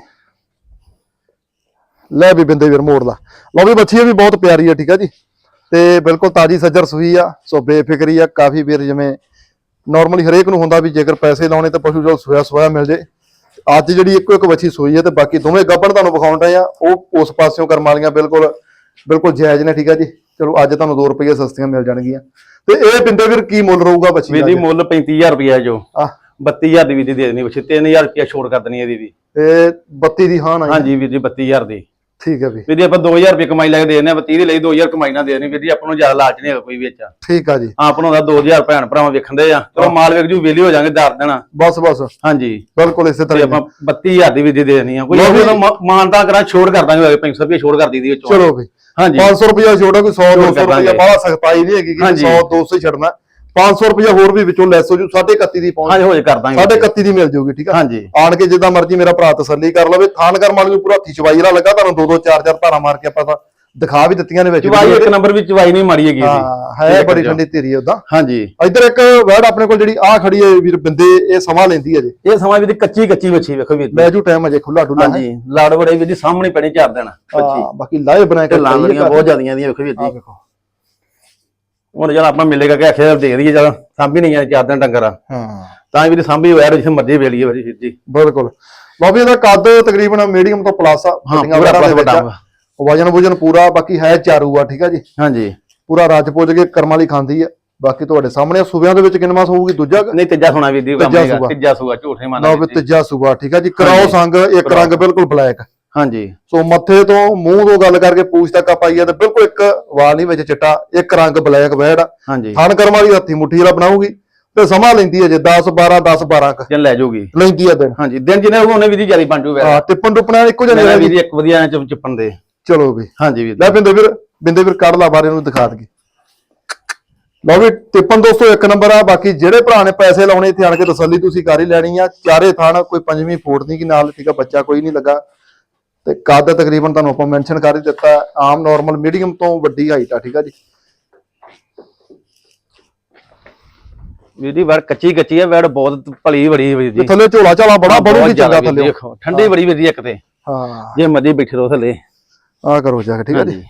ਲੈ ਵੀ ਬਿੰਦੇ ਵੀਰ ਮੋੜ ਲਾ। ਲਓ ਵੀ ਬੱਚੀ ਵੀ ਬਹੁਤ ਪਿਆਰੀ ਹੈ ਠੀਕ ਹੈ ਜੀ? ਤੇ ਬਿਲਕੁਲ ਤਾਜੀ ਸੱਜਰ ਸੂਈ ਆ ਸੋ ਬੇਫਿਕਰੀ ਆ ਕਾਫੀ ਵੀਰ ਜਿਵੇਂ ਨਾਰਮਲੀ ਹਰੇਕ ਨੂੰ ਹੁੰਦਾ ਵੀ ਜੇਕਰ ਪੈਸੇ ਲਾਉਣੇ ਤਾਂ ਪਸ਼ੂ ਜੋ ਸੋਇਆ ਸੋਇਆ ਮਿਲ ਜੇ। ਅੱਜ ਜਿਹੜੀ ਇੱਕੋ ਇੱਕ ਬੱਚੀ ਸੂਈ ਹੈ ਤੇ ਬਾਕੀ ਦੋਵੇਂ ਗੱਭਣ ਤੁਹਾਨੂੰ ਵਿਖਾਉਣ ਰਹੇ ਆ ਉਹ ਉਸ ਪਾਸਿਓਂ ਕਰਮ ਵਾਲੀਆਂ ਬਿਲਕੁਲ ਬਿਲਕੁਲ ਜਾਇਜ਼ ਨੇ ਠੀਕ ਹੈ ਜੀ। ਚਲੋ ਅੱਜ ਤੁਹਾਨੂੰ 2 ਰੁਪਏ ਸਸਤੀਆਂ ਮਿਲ ਜਾਣਗੀਆਂ। ਤੇ ਇਹ ਬਿੰਦੇ ਵੀਰ ਕੀ ਮੁੱਲ ਰਹੂਗਾ ਬੱਚੀ ਦਾ ਜੀ ਮੁੱਲ 35000 ਰੁਪਇਆ ਜੋ। ਆ 32000 ਦੀ ਜੀ ਦੇ ਦੇਣੀ ਬੱਚੇ 3000 ਰੁਪਇਆ ਛੋੜ ਕਰ ਦੇਣੀ ਇਹਦੀ ਵੀ। ਇਹ 32 ਦੀ ਹਾਂ ਨਾ ਹਾਂਜੀ ਵੀਰ ਜੀ 32000 ਦੀ। ਠੀਕ ਹੈ ਵੀ। ਵੀਰ ਜੀ ਆਪਾਂ 2000 ਰੁਪਏ ਕਮਾਈ ਲੈ ਕੇ ਦੇ ਦਿੰਦੇ ਆ 32 ਦੇ ਲਈ 2000 ਕਮਾਈ ਨਾ ਦੇ ਦੇਣੀ। ਵੀਰ ਜੀ ਆਪਾਂ ਨੂੰ ਜ਼ਿਆਦਾ ਲਾਲਚ ਨਹੀਂ ਹੈਗਾ ਕੋਈ ਵਿੱਚ। ਠੀਕ ਆ ਜੀ। ਆਪ ਨੂੰ ਦਾ 2000 ਭੈਣ ਭਰਾਵਾਂ ਵੇਖਣਦੇ ਆ। ਚਲੋ ਮਾਲ ਵੇਖ ਜੂ ਵੇਲੀ ਹੋ ਜਾਾਂਗੇ ਦਰ ਦੇਣਾ। ਬਸ ਬਸ। ਹਾਂਜੀ। ਬਿਲਕੁਲ ਇਸੇ ਤਰ੍ਹਾਂ ਆਪਾਂ 32000 ਦੀ ਵੀਰ ਜੀ ਦੇ ਦੇਣੀ ਆ। ਕੋਈ ਮਾਨਤਾ ਕਰਾਂ ਛੋੜ ਕਰ ਦਾਂਗੇ 500 ਰੁਪਏ ਛੋੜ ਕਰ ਦੀਦੀ ਵਿੱਚੋਂ। ਚਲੋ ਵੀ। ਹਾਂਜੀ। 500 ਰੁਪਇਆ ਛੋੜਾ ਕੋਈ 100 200 ਕਰ ਰੁਪਇਆ ਦਾਂਗੇ। ਬਾਹਲਾ ਸਖਤਾਈ ਨਹੀਂ ਹੈਗੀ ਕਿ ਹਾਂਜੀ। 100 200 ਹੀ ਛੱਡਣਾ। 500 ਰੁਪਇਆ ਹੋਰ ਵੀ ਵਿੱਚੋਂ ਲੈਸ ਹੋ ਜੂ 31 ਦੀ ਪਹੁੰਚ ਹਾਂਜੀ ਹੋ ਜਾ ਕਰ ਦਾਂਗੇ 31 ਦੀ ਮਿਲ ਜੂਗੀ ਠੀਕ ਆ? ਹਾਂਜੀ। ਆਣ ਕੇ ਜਿੱਦਾਂ ਮਰਜ਼ੀ ਮੇਰਾ ਭਰਾ ਤਸੱਲੀ ਕਰ ਲਵੇ ਥਾਨ ਕਰਮ ਵਾਲੀ ਨੂੰ ਪੂਰਾ ਹੱਥੀ ਚਵਾਈ ਵਾਲਾ ਲੱਗਾ ਤੁਹਾਨੂੰ ਦੋ ਦੋ ਚਾਰ ਚਾਰ ਧਾਰਾ ਮਾਰ ਕੇ ਆਪਾਂ ਤਾਂ ਦਿਖਾ ਵੀ ਦਿੱਤੀਆਂ ਨੇ ਵਿੱਚ ਚਵਾਈ ਇੱਕ ਨੰਬਰ ਵਿੱਚ ਚਵਾਈ ਨਹੀਂ ਮਾੜੀ ਹੈਗੀ ਹਾਂ ਹੈ ਬੜੀ ਠੰਡੀ ਧੀਰੀ ਉਦਾਂ ਹਾਂਜੀ। ਇੱਧਰ ਇੱਕ ਵਰਡ ਆਪਣੇ ਕੋਲ ਜਿਹੜੀ ਆ ਖੜੀ ਹੈ ਵੀਰ ਬਿੰਦੇ ਇਹ ਸਮਾਂ ਲੈਂਦੀ ਹੈ ਜੇ। ਇਹ ਸਮਾਂ ਵੀ ਕੱਚੀ ਕੱਚੀ ਬੱਚੀ ਵੇਖੋ ਵੀਰ ਜੀ ਲੈ ਜੂ ਟਾਈਮ ਅਜੇ ਖੁੱਲਾ ਡੁੱਲਾ ਹਾਂਜੀ ਲਾੜ ਬੜੇ ਜੀ ਸਾਹਮਣੇ ਪੈਣੀ ਚਾਰ ਦੇਣਾ ਬੱਚੀ ਹਾਂ, ਬਾਕੀ ਲਾਏ ਬਣਾ ਕੇ ਲਾਂਗੜੀਆਂ ਬਹੁਤ ਜ਼ਿਆਦੀਆਂ ਦੀਆਂ ਵੇਖੋ ਵੀਰ ਜੀ ਹੁਣ ਜਦ ਆਪਾਂ ਮਿਲੇਗਾ ਕਿ ਆਖਿਆ ਦੇ ਦਈਏ ਜਦ ਸਾਂਭੀ ਨਹੀਂ ਆ ਚਾਰ ਦਿਨ ਡੰਗਰ ਆ ਹਾਂ ਤਾਂ ਵੀ ਸਾਂਭੀ ਹੋਇਆ ਜਿਸ ਮਰਜ਼ੀ ਵੇਲੀਏ ਵੀਰ ਜੀ ਬਿਲਕੁਲ ਬਾਬੀ ਇਹਦਾ ਕੱਦ ਤਕਰੀਬਨ ਮੀਡੀਅਮ ਤੋਂ ਪਲੱਸ ਆ ਵਗੈਰਾ ਦੇ ਵਿੱਚ। ਵਜਨ ਵਜਨ ਪੂਰਾ ਬਾਕੀ ਹੈ ਚਾਰੂ ਆ ਠੀਕ ਆ ਜੀ ਹਾਂਜੀ ਪੂਰਾ ਰੱਜ ਪੁੱਜ ਕੇ ਕਰਮਾਂ ਲਈ ਖਾਂਦੀ ਆ ਬਾਕੀ ਤੁਹਾਡੇ ਸਾਹਮਣੇ ਸੂਬਿਆਂ ਦੇ ਵਿੱਚ ਕਿੰਨਵਾਂ ਸੂ ਹੋਊਗੀ ਦੂਜਾ? ਨਹੀਂ ਤੀਜਾ ਸੁਣਾ ਵੀਰ ਜੀ ਕੰਮ ਤੀਜਾ ਹੈਗਾ ਸੂਆ। ਤੀਜਾ ਸੂਆ ਝੂਠ ਮਾਰਨਾ ਲਓ ਵੀ ਵੀਰ ਜੀ। ਤੀਜਾ ਸੂਬਾ ਠੀਕ ਆ ਜੀ ਕਰਾਓ। ਸੰਗ ਇੱਕ। ਰੰਗ ਬਿਲਕੁਲ ਬਲੈਕ ਹਾਂਜੀ। ਸੋ ਮੱਥੇ ਤੋਂ ਮੂੰਹ ਤੋਂ ਗੱਲ ਕਰਕੇ ਪੂਛ ਤੱਕ ਆਪਾਂ ਆਈਏ ਤੇ ਬਿਲਕੁਲ ਇੱਕ ਵਾਲ ਨਹੀਂ ਵਿੱਚ ਚਿੱਟਾ ਇੱਕ ਰੰਗ ਬਲੈਕ ਵੈੜ। ਹਾਂਜੀ। ਥਣ ਕਰਮ ਵਾਲੀ ਹੱਥੀ ਮੁੱਠੀ ਵਾਲਾ ਬਣਾਉਗੀ ਤੇ ਸਮਾਂ ਲੈਂਦੀ ਹੈ ਜੇ 10 12 10 12 ਕ। ਲੈ ਜਾਊਗੀ ਲੈਂਦੀ ਆ ਦਿਨ। ਹਾਂਜੀ ਦਿਨ ਜਿਹਨੇ ਉਹਨੇ ਵੀਰ ਜੀ ਜ਼ਿਆਦਾ ਬਣ ਜੂ ਹਾਂ ਟਿੱਪਣ ਟੁੱਪਣਾ ਇੱਕੋ ਜਿਹਾ ਮੇਰਾ ਜੀ ਇੱਕ ਵਧੀਆ ਚੁੱਪ ਚੁੱਪਣ ਦੇ। ਚਲੋ ਵੀ। ਹਾਂਜੀ ਵੀਰ ਲੈ ਬਿੰਦੇ ਵੀਰ ਬਿੰਦੇ ਵੀਰ ਕੱਢ ਲਾ ਬਾਰੇ ਨੂੰ ਦਿਖਾ ਦਈਏ। ਲਓ ਵੀ ਟਿੱਪਣ ਦੋਸਤੋ ਇੱਕ ਨੰਬਰ ਆ। ਬਾਕੀ ਜਿਹੜੇ ਭਰਾ ਨੇ ਪੈਸੇ ਲਾਉਣੇ ਇੱਥੇ ਆਣ ਕੇ ਤਸੱਲੀ ਤੁਸੀਂ ਕਰ ਹੀ ਲੈਣੀ ਆ। ਚਾਰੇ ਥਾਣ ਕੋਈ ਪੰਜਵੀਂ ਫੋੜ ਨਹੀਂ ਕਿ ਨਾਲ ਠੀਕ ਆ ਬੱਚਾ ਕੋਈ ਨਹੀਂ ਲੱਗਾ। ਤੇ ਕੱਦ ਤਕਰੀਬਨ ਤੁਹਾਨੂੰ ਆਪਾਂ ਮੈਂਸ਼ਨ ਕਰ ਹੀ ਦਿੱਤਾ ਆਮ ਨਾਰਮਲ ਮੀਡੀਅਮ ਤੋਂ ਵੱਡੀ ਹਾਈਟ ਆ ਠੀਕ ਆ ਜੀ। ਵੀਰ ਜੀ ਵੜ ਕੱਚੀ ਕੱਚੀ ਹੈ ਵੜ ਬਹੁਤ ਭਲੀ ਬੜੀ ਵੀਰ ਜੀ। ਥੱਲੇ ਝੋਲਾ ਝਾਲਾ ਬੜਾ ਬੜੂਗੀ ਜ਼ਿਆਦਾ ਚੰਗਾ ਜੀ, ਥੱਲੇ। ਦੇਖੋ, ਠੰਡੀ ਬੜੀ ਵੀਰ ਜੀ ਇੱਕ ਤੇ। ਹਾਂ। ਜੇ ਮਰਜ਼ੀ ਬੈਠੇ ਰਹੋ ਥੱਲੇ। ਆ ਕਰੋ ਜਾ ਕੇ ਠੀਕ ਆ ਜੀ।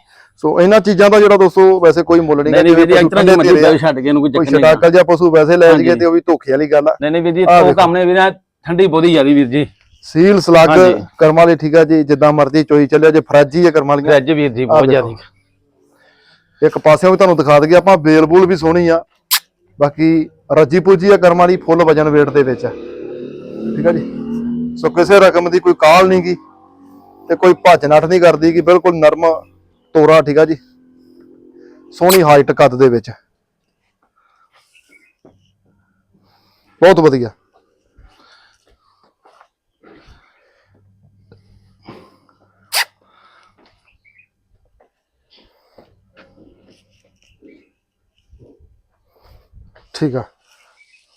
ਸੋ ਇਹਨਾਂ ਚੀਜ਼ਾਂ ਦਾ ਜਿਹੜਾ ਦੋਸਤੋ ਵੈਸੇ ਕੋਈ ਮੁੱਲ ਨਹੀਂ ਨਹੀਂ ਨਹੀਂ ਵੀਰ ਜੀ ਮਰਜ਼ੀ ਆ। ਦਾ ਛੱਡ ਕੇ ਇਹਨੂੰ ਕੋਈ ਕੋਈ ਚੱਕਰ ਨਹੀਂ ਛਡਾਕਲ ਜਿਹਾ ਪਸ਼ੂ ਵੈਸੇ ਲੈ। ਜਗੇ ਤੇ ਉਹ ਵੀ ਧੋਖੇ ਵਾਲੀ ਗੱਲ ਆ। ਨਹੀਂ ਨਹੀਂ ਵੀਰ ਜੀ ਉਹ। ਕੰਮ ਨੇ ਵੀਰ ਠੰਡੀ ਬਹੁਤੀ ਜ਼ਿਆਦੀ ਵੀਰ ਜੀ। ਸੀਲ ਸਲੱਗ ਹਾਂਜੀ। ਕਰਮਾਂ ਵਾਲੀ ਠੀਕ ਆ ਜੀ ਜਿੱਦਾਂ ਮਰਜ਼ੀ ਚੋਈ ਚੱਲਿਆ ਜੇ ਫਰਾਜੀ ਹੈ ਕਰਮਾਂ ਵਾਲੀਆਂ ਫ੍ਰਿਜ ਵੀਰ ਜੀ ਬਹੁਤ। ਜ਼ਿਆਦੀ ਇੱਕ ਪਾਸਿਓਂ ਵੀ ਤੁਹਾਨੂੰ ਦਿਖਾ ਦਈਏ ਆਪਾਂ ਬੇਲ ਬੂਲ ਵੀ ਸੋਹਣੀ ਆ। ਬਾਕੀ ਰੱਜੀ ਪੂਜੀ ਆ ਕਰਮਾਂ ਵਾਲੀ ਫੁੱਲ ਵਜਨ weight ਦੇ ਵਿੱਚ ਆ। ਠੀਕ ਆ ਜੀ? ਸੋ ਕਿਸੇ ਰਕਮ ਦੀ ਕੋਈ ਕਾਲ ਨਹੀਂ ਗੀ ਤੇ ਕੋਈ ਭੱਜ ਨੱਠ ਨਹੀਂ ਕਰਦੀ ਕਿ ਬਿਲਕੁਲ ਨਰਮ ਤੋਰਾ ਠੀਕ ਆ ਜੀ? ਸੋਹਣੀ ਹਾਈਟ ਕੱਦ ਦੇ ਵਿੱਚ। ਬਹੁਤ ਵਧੀਆ। ਠੀਕ ਆ।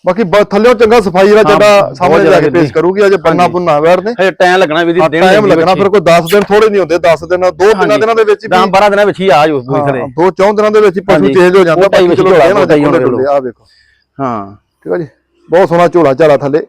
ਬਾਕੀ ਥੱਲਿਓਂ ਚੰਗਾ ਸਫ਼ਾਈ ਵਾਲਾ ਜਿਹੜਾ ਸਾਹਮਣੇ ਜਾ ਕੇ ਪੇਸ਼ ਕਰੂਗੀ ਅਜੇ ਬੰਨਾ ਹਾਂਜੀ। ਬੁੰਨਾ ਵੈਰ ਨੇ ਹੇ ਟਾਈਮ ਲੱਗਣਾ ਵੀਰ ਜੀ ਦਿਨ ਟਾਈਮ ਲੱਗਣਾ ਫਿਰ ਕੋਈ 10 ਦਿਨ ਥੋੜੇ ਨਹੀਂ ਹੁੰਦੇ 10 ਦਿਨ ਦੋ ਤਿੰਨ ਦਿਨਾਂ ਦੇ ਵਿੱਚ ਹੀ 10 12 ਦਿਨਾਂ ਵਿੱਚ ਹੀ ਆ ਜੋ ਪੂਰੀ ਥਲੇ ਦੋ ਚੌਂ ਦਿਨਾਂ ਦੇ ਵਿੱਚ ਹੀ ਪਸ਼ੂ ਹਾਂਜੀ। ਚੇਂਜ ਹੋ ਜਾਂਦਾ ਬਾਕੀ ਚਲੋ ਦੇ ਆ ਵੇਖੋ। ਹਾਂ। ਠੀਕ ਆ ਜੀ। ਬਹੁਤ ਸੋਹਣਾ ਝੋਲਾ ਝਾਲਾ ਥੱਲੇ।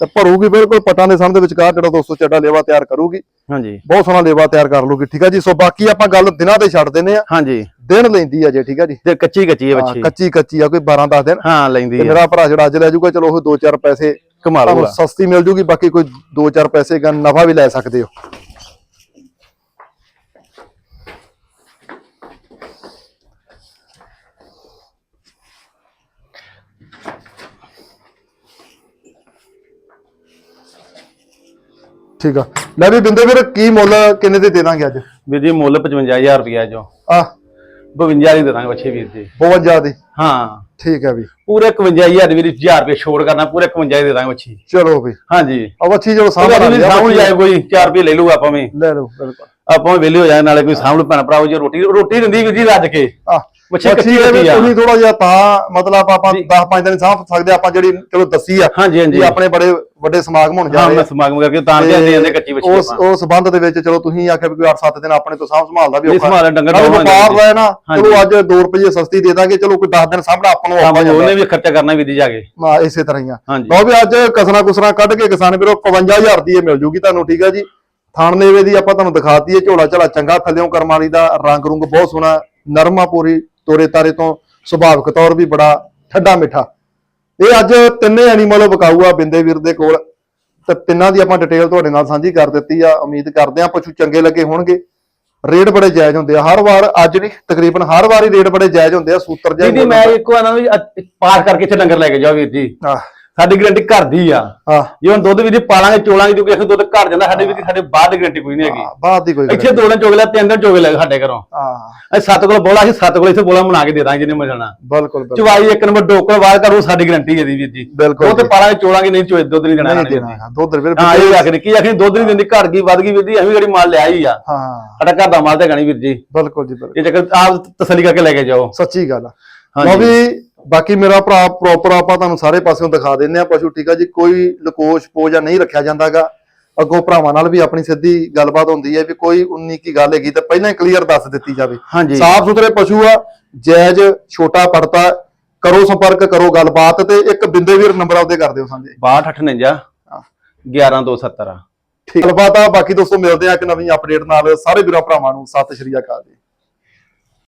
ਤੇ ਭਰੂਗੀ ਬਿਲਕੁਲ ਪਟਾਂ ਦੇ ਸਾਹਮਣੇ ਵਿਚਕਾਰ ਜਿਹੜਾ ਦੋਸਤੋ ਚੱਡਾ ਲੇਵਾ ਤਿਆਰ ਕਰੂਗੀ। ਹਾਂਜੀ। ਬਹੁਤ ਸੋਹਣਾ ਲੇਵਾ ਤਿਆਰ ਕਰ ਲੂਗੀ ਠੀਕ ਆ ਜੀ? ਸੋ ਬਾਕੀ ਆਪਾਂ ਗੱਲ ਦਿਨਾਂ ਤੇ ਛੱਡ ਦਿੰਨੇ ਆ। ਹਾਂਜੀ। ਦਿਨ ਲੈਂਦੀ ਆ ਜੇ ਠੀਕ ਆ ਜੀ? ਤੇ ਕੱਚੀ ਕੱਚੀ ਹੈ ਹਾਂ, ਬੱਚੀ। ਕੱਚੀ ਕੱਚੀ ਆ ਕੋਈ 12 10 ਦਿਨ। ਹਾਂ ਲੈਂਦੀ ਹੈ ਮੇਰਾ ਭਰਾ ਜਿਹੜਾ ਅੱਜ ਲੈ ਜਾਊਗਾ ਚਲੋ ਉਹ 2-4 ਪੈਸੇ ਕਮਾ ਲਊਗਾ। ਸਸਤੀ ਮਿਲ ਜੂਗੀ ਬਾਕੀ ਕੋਈ 2-4 ਪੈਸੇ ਦਾ ਨਫਾ ਵੀ ਲੈ ਸਕਦੇ ਹੋ। ਠੀਕ ਆ। ਲੈ ਵੀ ਬਿੰਦੇ ਵੀਰ ਕੀ ਮੁੱਲ ਕਿੰਨੇ ਦੇ ਦੇ ਦਾਂਗੇ ਅੱਜ? ਵੀਰ ਜੀ ਮੁੱਲ 55000 ਰੁਪਇਆ ਜੋ। ਆ। 52 ਦੀ ਦੇ ਦਾਂਗੇ ਬੱਚੇ ਵੀਰ ਜੀ। ਬਹੁਤ ਜ਼ਿਆਦੇ ਹਾਂ। ਠੀਕ ਹੈ ਵੀ। ਪੂਰੇ 51000 ਵੀਰ 1000 ਰੁਪਏ ਛੋੜ ਕਰਨਾ ਪੂਰੇ 51 ਦੇ ਦਾਂਗੇ ਬੱਚੀ। ਚਲੋ ਵੀ। ਹਾਂਜੀ। ਆ ਬੱਚੀ ਉਹ ਸਾਹਮਣੇ ਸਾਹਮਣੇ ਜਾਏ ਕੋਈ 4 ਰੁਪਏ ਲੈ ਲੂਗਾ ਆਪਾਂ ਵੀ। ਲੈ ਲਓ ਬਿਲਕੁਲ। ਆਪਾਂ ਵੀ ਵਿਹਲੇ ਹੋ ਜਾਏ ਨਾਲੇ ਕੋਈ ਸਾਹਮਣੇ ਭੈਣ ਭਰਾ ਜੇ ਰੋਟੀ ਰੋਟੀ ਦਿੰਦੀ ਵੀਰ ਜੀ ਰੱਜ ਕੇ। ਕੱਚੀ ਆ। ਤੁਸੀਂ ਥੋੜਾ ਜਿਹਾ ਤਾਂ ਮਤਲਬ ਆਪਾਂ ਜੀ। 10 5 ਦਿਨ ਸਾਂਭ ਸਕਦੇ ਆਪਾਂ ਜਿਹੜੀ ਚਲੋ ਦੱਸੀ ਆ ਹਾਂਜੀ ਹਾਂਜੀ। ਜੀ ਆਪਣੇ ਬੜੇ ਵੱਡੇ ਸਮਾਗਮ ਹੋਣ ਜਾ ਹਾਂ ਰਹੇ ਮੈਂ ਆ ਸਮਾਗਮ ਕਰਕੇ ਤਾਂ ਤੇ ਜਾਂਦੇ ਜਾਂਦੇ ਕੱਚੀ ਬੱਚੀ ਉਸ ਆਪਾਂ। ਉਸ ਸੰਬੰਧ ਦੇ ਵਿੱਚ ਚਲੋ ਤੁਸੀਂ ਆਖਿਆ ਵੀ ਕੋਈ 8-7 ਦਿਨ ਆਪਣੇ ਤੋਂ ਸਾਂਭ ਸੰਭਾਲਦਾ ਵੀ ਡੰਗਰ ਨਾਲੇ ਵਪਾਰ ਨਾ ਹਾਂਜੀ। ਚਲੋ ਅੱਜ 2 ਰੁਪਏ ਸਸਤੀ ਦੇ ਦਾਂਗੇ ਚਲੋ ਕੋਈ 10 ਦਿਨ ਸਾਂਭਣਾ ਆਪਾਂ ਨੂੰ ਉਹਨੇ ਵੀ ਖਰਚਾ ਕਰਨਾ ਵੀਰ ਜੀ ਜਾ ਕੇ। ਇਸੇ ਤਰ੍ਹਾਂ ਹੀ ਆ। ਹਾਂਜੀ। ਲਓ ਵੀ ਅੱਜ ਕਸਨਾ ਕੁਸਨਾ ਕੱਢ ਕੇ ਕਿਸਾਨ ਵੀਰੋ 55000 ਦੀ ਇਹ ਮਿਲ ਜੂਗੀ ਤੁਹਾਨੂੰ ਠੀਕ ਆ ਜੀ। ਥਾਣ ਨੇਵੇ ਦੀ ਆਪਾਂ ਤੁਹਾਨੂੰ ਦਿਖਾਤੀ ਹੈ ਝੋਲਾ ਝਾਲਾ ਚੰਗਾ ਥੱਲਿਓਂ ਕਰਮਾਲੀ ਦਾ ਰੰਗ ਰੁੰਗ ਬਹੁਤ ਸੋਹਣਾ ਨਰਮਾ ਪੂਰੀ ਤੋਰੇ ਤਾਰੇ ਤੋਂ ਸੁਭਾਵਿਕ ਤੌਰ ਵੀ ਬੜਾ ਠੰਡਾ ਮਿੱਠਾ। ਇਹ ਅੱਜ ਤਿੰਨੇ ਐਨੀਮਲ ਵਿਕਾਊ ਆ ਬਿੰਦੇ ਵੀਰ ਦੇ ਕੋਲ। ਤੇ ਤਿੰਨਾਂ ਦੀ ਆਪਾਂ ਡਿਟੇਲ ਤੁਹਾਡੇ ਨਾਲ ਸਾਂਝੀ ਕਰ ਦਿੱਤੀ ਆ। ਉਮੀਦ ਕਰਦੇ ਆ ਪਸ਼ੂ ਚੰਗੇ ਲੱਗੇ ਹੋਣਗੇ। ਰੇਟ ਬੜੇ ਜਾਇਜ਼ ਹੁੰਦੇ ਆ। ਹਰ ਵਾਰ ਅੱਜ ਨਹੀਂ ਤਕਰੀਬਨ ਹਰ ਵਾਰ ਰੇਟ ਬੜੇ ਜਾਇਜ਼ ਹੁੰਦੇ ਆ। ਸੂਤਰ ਜੀ ਜੀ ਮੈਂ ਇੱਕੋ ਇਹਨਾਂ ਨੂੰ ਵੀ ਪਾਠ ਕਰਕੇ ਇੱਥੇ ਲੰਗਰ ਲੈ ਕੇ ਜਾਓ ਵੀਰ ਜੀ। ਆ ਸਾਡੀ ਗਰੰਟੀ ਘਰ ਦੀ ਆ। ਆ ਜੇ ਹੁਣ ਦੁੱਧ ਵੀ ਜੀ ਪਾਲਾਂਗੇ ਚੋਲਾਂਗੇ ਕਿਉਂਕਿ ਅਸੀਂ ਦੁੱਧ ਘਰ ਜਾਂਦਾ ਸਾਡੇ ਵੀ ਸਾਡੇ ਬਾਹਰ ਦੀ ਗਰੰਟੀ ਕੋਈ ਨਹੀਂ ਹੈਗੀ। ਬਾਅਦ ਦੀ ਕੋਈ ਇੱਥੇ ਦੋ ਦਿਨ ਚੋਗ ਲਿਆ ਤਿੰਨ ਦਿਨ ਚੋਗ ਲਿਆ ਸਾਡੇ ਘਰੋਂ। ਆ ਅਸੀਂ ਸੱਤ ਕੋਲ ਬੋਲਾ ਅਸੀਂ ਸੱਤ ਕੋਲ ਇੱਥੇ ਬੋਲਾ ਬਣਾ ਕੇ ਦੇ ਦਾਂਗੇ ਜਿਹਨੇ ਮਜਣਾ ਬਿਲਕੁਲ ਬਿਲਕੁਲ। ਚਵਾਈ ਇੱਕ ਨੰਬਰ ਡੋਕਰ ਵਾਰ ਕਰੂ ਸਾਡੀ ਗਰੰਟੀ ਹੈ ਦੀ ਵੀਰ ਜੀ। ਬਿਲਕੁਲ ਉਹ ਤੇ। ਪਾਲਾਂਗੇ ਚੋਲਾਂਗੇ ਨਹੀਂ ਚੋਏ ਦੁੱਧ ਨਹੀਂ ਦੇਣਾ ਨਹੀਂ ਦੇਣਾ। ਹਾਂ, ਦੁੱਧ ਵੀਰ ਹਾਂ ਇਹ ਆਖਰੀ ਕੀ ਆਖਰੀ ਦੁੱਧ ਨਹੀਂ ਦਿੰਦੀ ਘਰ ਕੀ ਵੱਧ ਗਈ ਵੀਰ ਜੀ ਅਸੀਂ ਗੜੀ ਮਾਲ ਲਿਆ ਹੀ ਆ। ਹਾਂ। ਸਾਡਾ ਘਰ ਦਾ ਮਾਲ ਤੇ ਗਣੀ ਵੀਰ ਜੀ। ਬਿਲਕੁਲ ਜੀ ਬਿਲਕੁਲ। ਇਹ ਚੱਕਰ ਆਪ ਤਸੱਲੀ ਕਰਕੇ ਲੈ ਕੇ ਜਾਓ। ਸੱਚੀ ਗੱਲ ਆ। ਲਓ ਵੀ ਬਾਕੀ ਮੇਰਾ ਭਰਾ ਪ੍ਰੋਪਰ ਆਪਾਂ ਤੁਹਾਨੂੰ ਸਾਰੇ ਪਾਸਿਓਂ ਦਿਖਾ ਦਿੰਨੇ ਆ ਪਸ਼ੂ ਠੀਕ ਆ ਜੀ? ਕੋਈ ਲਕੋਸ਼ ਪੋ ਜਾਂ ਨਹੀਂ ਰੱਖਿਆ ਜਾਂਦਾਗਾ। ਅੱਗੋਂ ਭਰਾਵਾਂ ਨਾਲ ਵੀ ਆਪਣੀ ਸਿੱਧੀ ਗੱਲਬਾਤ ਹੁੰਦੀ ਹੈ ਵੀ ਕੋਈ 19 ਕੀ ਗੱਲ ਹੈਗੀ ਤਾਂ ਪਹਿਲਾਂ ਹੀ ਕਲੀਅਰ ਦੱਸ ਦਿੱਤੀ ਜਾਵੇ। ਸਾਫ਼ ਸੁਥਰੇ ਪਸ਼ੂ ਆ ਜਾਇਜ਼ ਛੋਟਾ ਪੜਤਾ ਕਰੋ ਸੰਪਰਕ ਕਰੋ ਗੱਲਬਾਤ ਤੇ ਇੱਕ ਬਿੰਦੇ ਵੀਰ ਨੰਬਰ ਆਪਦੇ ਕਰ ਦਿਓ ਸਾਂਝੇ। 6259 11270 ਠੀਕ। ਗੱਲਬਾਤ ਆ ਬਾਕੀ ਦੋਸਤੋ ਮਿਲਦੇ ਆ ਇੱਕ ਨਵੀਂ ਅਪਡੇਟ ਨਾਲ। ਸਾਰੇ ਵੀਰਾਂ ਭਰਾਵਾਂ ਨੂੰ ਸਤਿ ਸ਼੍ਰੀ ਅਕਾਲ ਜੀ।